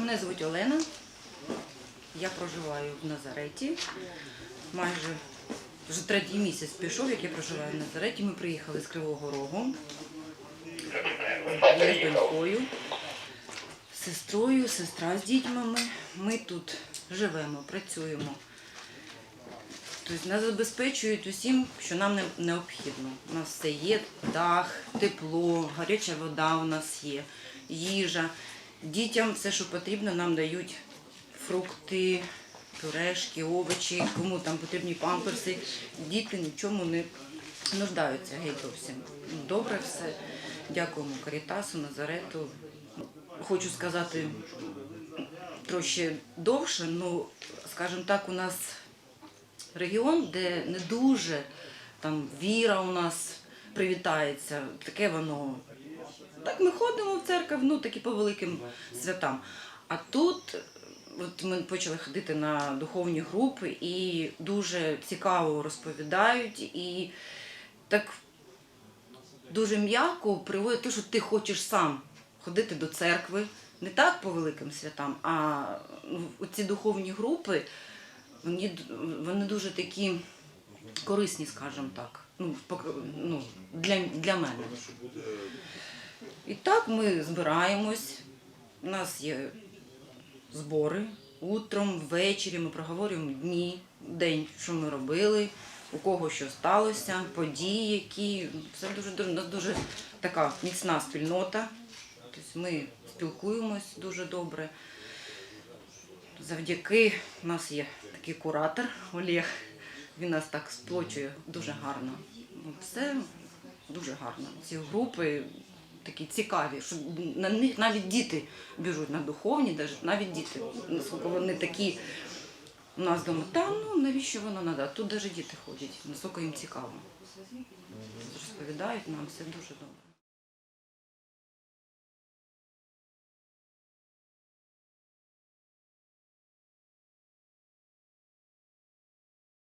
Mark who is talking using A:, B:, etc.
A: Мене звуть Олена. Я проживаю в Назареті. Майже вже третій місяць пішов, як я проживаю в Назареті. Ми приїхали з Кривого Рогу. Я з донькою, сестрою, сестра з дітьми. Ми тут живемо, працюємо. Тобто нас забезпечують усім, що нам необхідно. У нас все є, дах, тепло, гаряча вода у нас є, їжа. Дітям все, що потрібно, нам дають фрукти, пюрешки, овочі, кому там потрібні памперси. Діти нічому не нуждаються геть зовсім. Добре все. Дякуємо Карітасу, Назарету. Хочу сказати трохи довше, ну, скажімо так, у нас регіон, де не дуже там віра у нас привітається, таке воно. Так ми ходимо в церкву, ну такі по великим святам. А тут от ми почали ходити на духовні групи і дуже цікаво розповідають, і так дуже м'яко приводять те, що ти хочеш сам ходити до церкви, не так по великим святам, а ці духовні групи вони, вони дуже такі корисні, скажімо так. Ну, ну, для, для мене. І так ми збираємось. У нас є збори. Утром, ввечері ми проговорюємо дні, день, що ми робили, у кого що сталося, події, які. Все дуже, у дуже така міцна спільнота. Тобто ми спілкуємось дуже добре. Завдяки у нас є такий куратор Олег. Він нас так сплочує дуже гарно. Все дуже гарно. Ці групи такі цікаві, що на них навіть діти біжуть на духовні, навіть- діти, наскільки вони такі. У нас вдома, та ну навіщо воно треба? Тут навіть діти ходять, наскільки їм цікаво. Розповідають нам, все дуже добре.